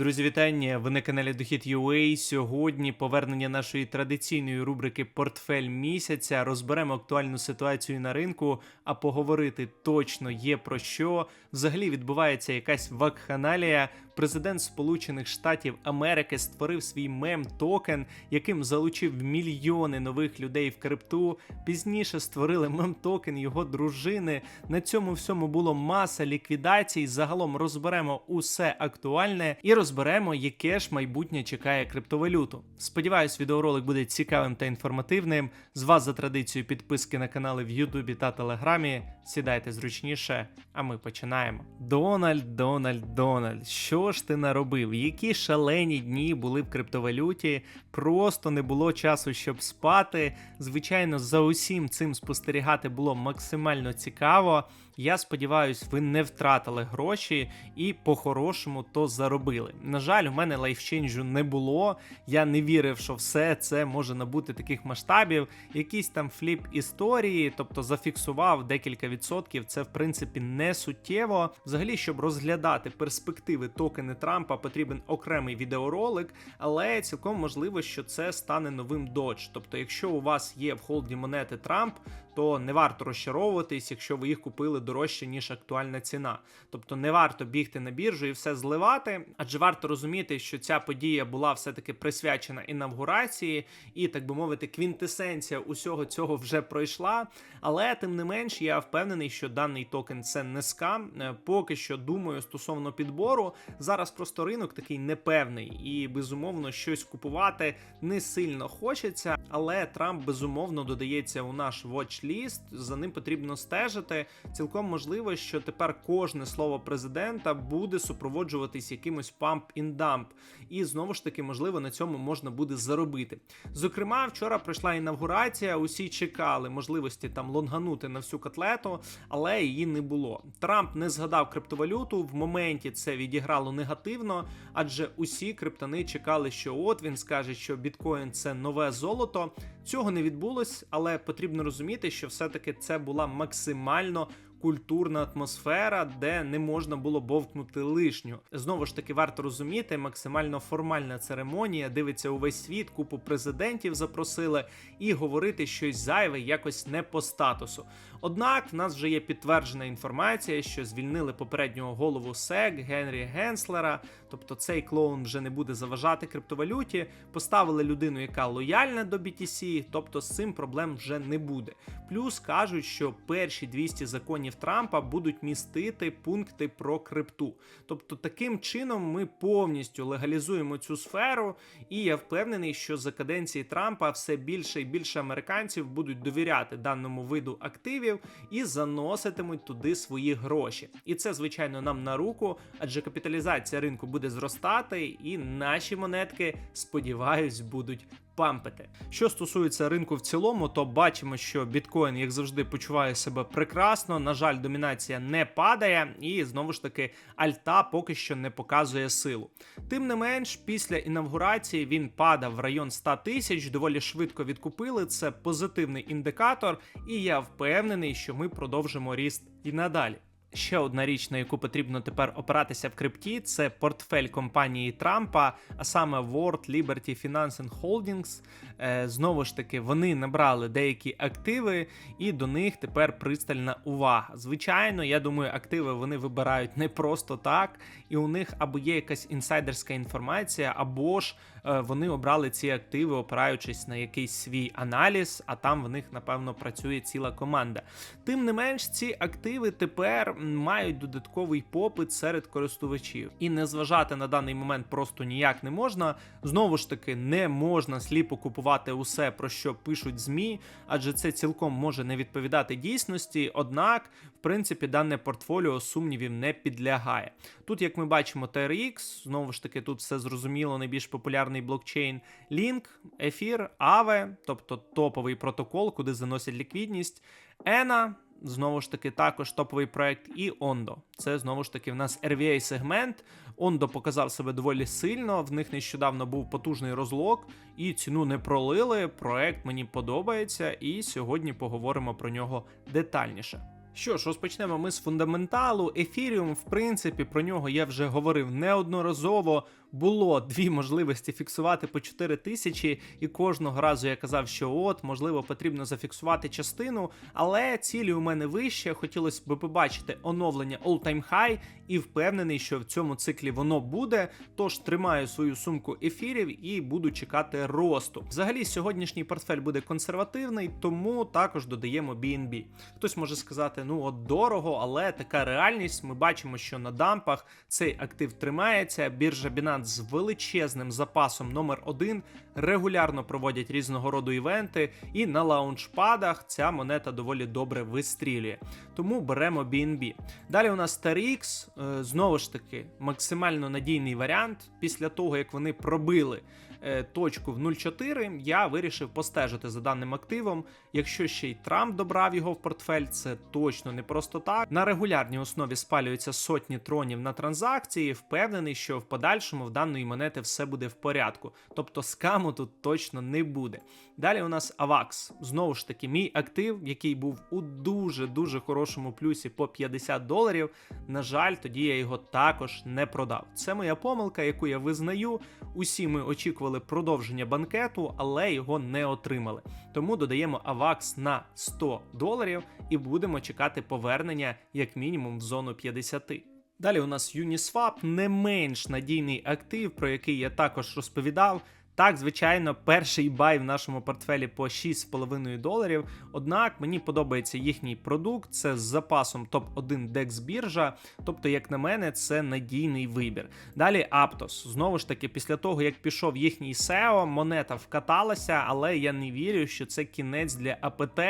Друзі, вітання! Ви на каналі Дохід UA. Сьогодні повернення нашої традиційної рубрики Портфель місяця. Розберемо актуальну ситуацію на ринку, а поговорити точно є про що. Взагалі відбувається якась вакханалія. Президент Сполучених Штатів Америки створив свій мем-токен, яким залучив мільйони нових людей в крипту. Пізніше створили мем-токен його дружини. На цьому всьому було маса ліквідацій. Загалом розберемо усе актуальне і розберемо, яке ж майбутнє чекає криптовалюту. Сподіваюсь, відеоролик буде цікавим та інформативним. З вас за традицією підписки на канали в Ютубі та Телеграмі. Сідайте зручніше, а ми починаємо. Дональд, Дональд, Дональд, що ж ти наробив? Які шалені дні були в криптовалюті? Просто не було часу, щоб спати. Звичайно, за усім цим спостерігати було максимально цікаво. Я сподіваюсь, ви не втратили гроші і по-хорошому то заробили. На жаль, у мене лайфченджу не було. Я не вірив, що все це може набути таких масштабів. Якісь там фліп історії, тобто зафіксував декілька відсотків. Це в принципі не суттєво. Взагалі, щоб розглядати перспективи токени Трампа, потрібен окремий відеоролик, але цілком можливо, що це стане новим додж. Тобто, якщо у вас є в холді монети Трамп, то не варто розчаровуватись, якщо ви їх купили дорожче, ніж актуальна ціна. Тобто не варто бігти на біржу і все зливати, адже варто розуміти, що ця подія була все-таки присвячена інавгурації, і, так би мовити, квінтесенція усього цього вже пройшла. Але тим не менш, я впевнений, що даний токен це не скам. Е, Поки що думаю стосовно підбору. Зараз просто ринок такий непевний, і безумовно щось купувати не сильно хочеться. Але Трамп безумовно додається у наш watch-list, За ним потрібно стежити. Цілком можливо, що тепер кожне слово президента буде супроводжуватись якимось pump and dump. І знову ж таки, можливо, на цьому можна буде заробити. Зокрема, вчора пройшла інавгурація. Усі чекали можливості там лонганути на всю котлету, але її не було. Трамп не згадав криптовалюту. В моменті це відіграло негативно, адже усі криптони чекали, що от він скаже, що біткоін це нове золото. Цього не відбулось, але потрібно розуміти, що все-таки це була максимально. Культурна атмосфера, де не можна було бовкнути лишню. Знову ж таки, варто розуміти, максимально формальна церемонія, дивиться увесь світ, купу президентів запросили, і говорити щось зайве якось не по статусу. Однак в нас вже є підтверджена інформація, що звільнили попереднього голову СЕК Генрі Генслера, тобто цей клоун вже не буде заважати криптовалюті. Поставили людину, яка лояльна до BTC, тобто з цим проблем вже не буде. Плюс кажуть, що перші 200 законів Трампа будуть містити пункти про крипту. Тобто, таким чином ми повністю легалізуємо цю сферу, і я впевнений, що за каденції Трампа все більше і більше американців будуть довіряти даному виду активів і заноситимуть туди свої гроші. І це, звичайно, нам на руку, адже капіталізація ринку буде зростати, і наші монетки, сподіваюсь, будуть пампити. Що стосується ринку в цілому, то бачимо, що біткоін, як завжди, почуває себе прекрасно. На жаль, домінація не падає, і знову ж таки альта поки що не показує силу. Тим не менш, після інавгурації він падав в район 100 тисяч, доволі швидко відкупили. Це позитивний індикатор, і я впевнений, що ми продовжимо ріст і надалі. Ще одна річ, на яку потрібно тепер опиратися в крипті, це портфель компанії Трампа, а саме World Liberty Financing Holdings. Е, знову ж таки, вони набрали деякі активи, і до них тепер пристальна увага. Звичайно, я думаю, активи вони вибирають не просто так, і у них або є якась інсайдерська інформація, або ж вони обрали ці активи, опираючись на якийсь свій аналіз, а там в них, напевно, працює ціла команда. Тим не менш, ці активи тепер мають додатковий попит серед користувачів, і не зважати на даний момент просто ніяк не можна. Знову ж таки, не можна сліпо купувати усе, про що пишуть змі, адже це цілком може не відповідати дійсності. Однак, принципі, дане портфоліо сумнівів не підлягає. Тут, як ми бачимо, TRX, знову ж таки, тут все зрозуміло, найбільш популярний блокчейн Link, Ефір, Aave, тобто топовий протокол, куди заносять ліквідність. ENA, знову ж таки, також топовий проект, і Ondo. Це знову ж таки в нас RVA сегмент. Ondo показав себе доволі сильно. В них нещодавно був потужний розлог, і ціну не пролили. Проект мені подобається, і сьогодні поговоримо про нього детальніше. Що ж, розпочнемо ми з фундаменталу. Ефіріум, в принципі, про нього я вже говорив неодноразово. було дві можливості фіксувати по 4 тисячі, і кожного разу я казав, що от, можливо, потрібно зафіксувати частину, але цілі у мене вище. Хотілося б побачити оновлення all-time high і впевнений, що в цьому циклі воно буде. Тож тримаю свою сумку ефірів і буду чекати росту. Взагалі, сьогоднішній портфель буде консервативний, тому також додаємо BNB. Хтось може сказати, ну от дорого, але така реальність. Ми бачимо, що на дампах цей актив тримається. Біржа Binance з величезним запасом номер 1 регулярно проводять різного роду івенти, і на лаунчпадах ця монета доволі добре вистрілює. Тому беремо BNB. Далі у нас TRX, е, знову ж таки, максимально надійний варіант. Після того, як вони пробили точку в 0,4, я вирішив постежити за даним активом. Якщо ще й Трамп добрав його в портфель, це точно не просто так. На регулярній основі спалюються сотні тронів на транзакції. Впевнений, що в подальшому в даної монети все буде в порядку. Тобто скаму тут точно не буде. Далі у нас AVAX. Знову ж таки, мій актив, який був у дуже дуже хорошому плюсі по 50 доларів. На жаль, тоді я його також не продав. Це моя помилка, яку я визнаю. Усі ми очікували продовження банкету, але його не отримали. Тому додаємо авакс на 100 доларів і будемо чекати повернення як мінімум в зону 50. Далі у нас Uniswap, не менш надійний актив, про який я також розповідав. Так, звичайно, перший бай в нашому портфелі по 6,5 доларів. Однак мені подобається їхній продукт, це з запасом топ-1 DEX біржа. Тобто, як на мене, це надійний вибір. Далі Aptos. Знову ж таки, після того, як пішов їхній SEO, монета вкаталася, але я не вірю, що це кінець для АПТ.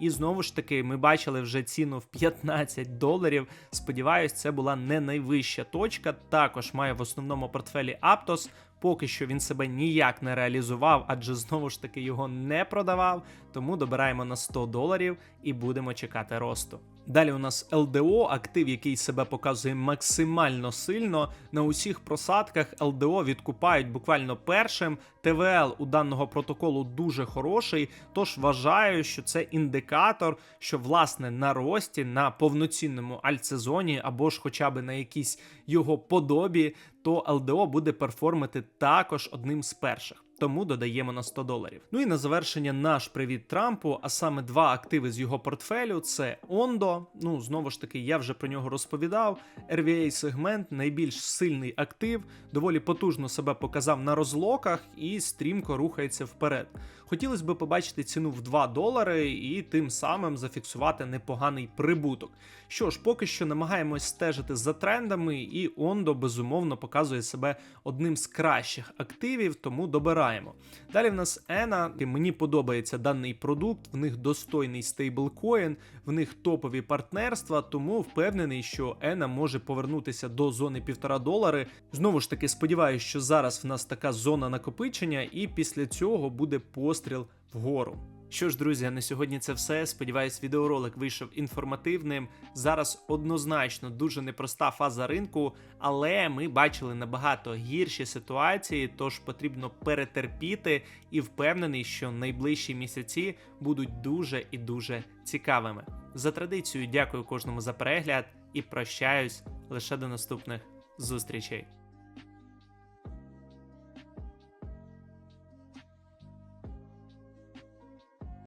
І знову ж таки, ми бачили вже ціну в 15 доларів. Сподіваюсь, це була не найвища точка. Також маю в основному портфелі Aptos. Поки що він себе ніяк не реалізував, адже знову ж таки його не продавав. Тому добираємо на 100 доларів і будемо чекати росту. Далі у нас LDO, актив, який себе показує максимально сильно. На усіх просадках LDO відкупають буквально першим. ТВЛ у даного протоколу дуже хороший. Тож вважаю, що це індикатор, що власне на рості, на повноцінному альтсезоні або ж хоча б на якійсь його подобі, то LDO буде перформити також одним з перших. Тому додаємо на 100 доларів. Ну і на завершення наш привіт Трампу, а саме два активи з його портфелю: це Ондо. Ну знову ж таки, я вже про нього розповідав. RVA сегмент найбільш сильний актив, доволі потужно себе показав на розлоках і стрімко рухається вперед. Хотілося б побачити ціну в 2 долари і тим самим зафіксувати непоганий прибуток. Що ж, поки що намагаємось стежити за трендами, і Ондо безумовно показує себе одним з кращих активів, тому добираємо. Далі в нас Ена. Мені подобається даний продукт, в них достойний стейблкоін, в них топові партнерства, тому впевнений, що Ена може повернутися до зони 1,5 долари. Знову ж таки, сподіваюся, що зараз в нас така зона накопичення, і після цього буде постріл вгору. Що ж, друзі, на сьогодні це все. Сподіваюсь, відеоролик вийшов інформативним. Зараз однозначно дуже непроста фаза ринку, але ми бачили набагато гірші ситуації, тож потрібно перетерпіти і впевнений, що найближчі місяці будуть дуже і дуже цікавими. За традицією, дякую кожному за перегляд і прощаюсь лише до наступних зустрічей.